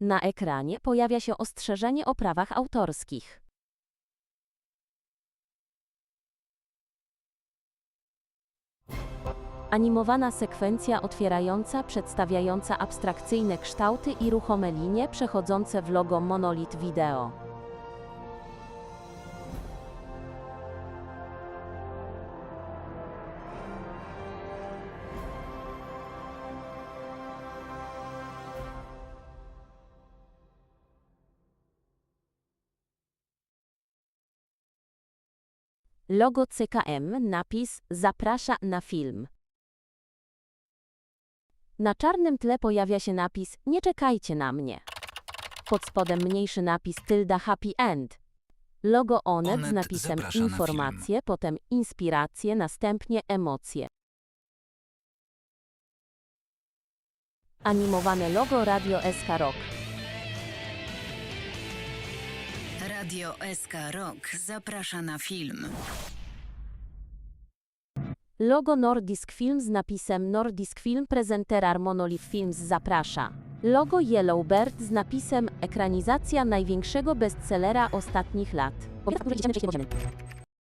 Na ekranie pojawia się ostrzeżenie o prawach autorskich. Animowana sekwencja otwierająca, przedstawiająca abstrakcyjne kształty i ruchome linie przechodzące w logo Monolith Video. Logo CKM, napis Zaprasza na film. Na czarnym tle pojawia się napis Nie czekajcie na mnie. Pod spodem mniejszy napis tylda Happy End. Logo Onet, z napisem na Informacje, potem Inspiracje, następnie Emocje. Animowane logo Radio SK Rock. Radio SK Rock zaprasza na film. Logo Nordisk Film z napisem Nordisk Film Prezenterar Monolith Films zaprasza. Logo Yellow Bird z napisem Ekranizacja największego bestsellera ostatnich lat.